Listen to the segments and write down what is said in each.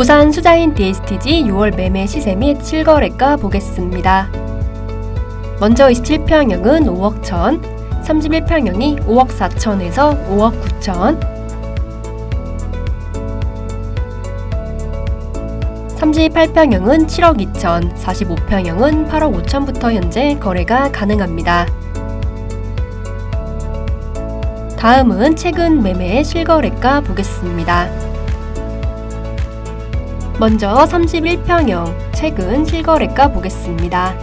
고산 수자인 DSTG 6월 매매 시세 및 실거래가 보겠습니다. 먼저 27평형은 5억 1천, 31평형이 5억 4천에서 5억 9천, 38평형은 7억 2천, 45평형은 8억 5천부터 현재 거래가 가능합니다. 다음은 최근 매매 실거래가 보겠습니다. 먼저 31평형 최근 실거래가 보겠습니다.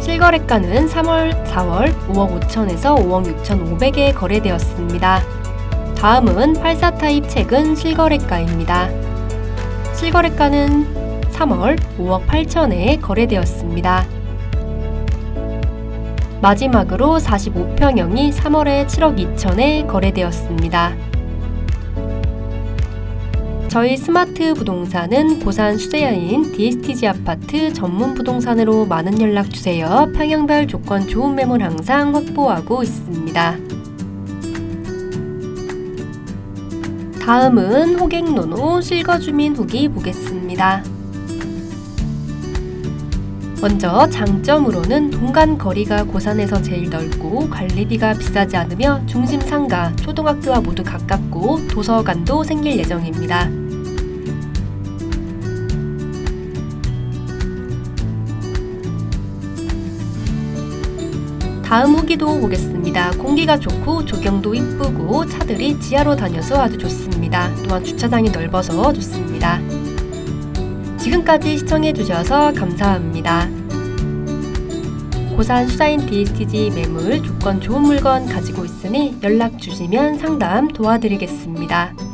실거래가는 3월, 4월 5억 5천에서 5억 6천 5백에 거래되었습니다. 다음은 84 타입 최근 실거래가입니다. 실거래가는 3월 5억 8천에 거래되었습니다. 마지막으로 45평형이 3월에 7억 2천에 거래되었습니다. 저희 스마트 부동산은 고산 수제야인 DSTG 아파트 전문 부동산으로 많은 연락 주세요. 평형별 조건 좋은 매물 항상 확보하고 있습니다. 다음은 호갱노노 실거주민 후기 보겠습니다. 먼저 장점으로는 동간 거리가 고산에서 제일 넓고 관리비가 비싸지 않으며 중심 상가, 초등학교와 모두 가깝고 도서관도 생길 예정입니다. 다음 후기도 보겠습니다. 공기가 좋고 조경도 이쁘고 차들이 지하로 다녀서 아주 좋습니다. 또한 주차장이 넓어서 좋습니다. 지금까지 시청해주셔서 감사합니다. 고산 수자인 DSTG 매물 조건 좋은 물건 가지고 있으니 연락 주시면 상담 도와드리겠습니다.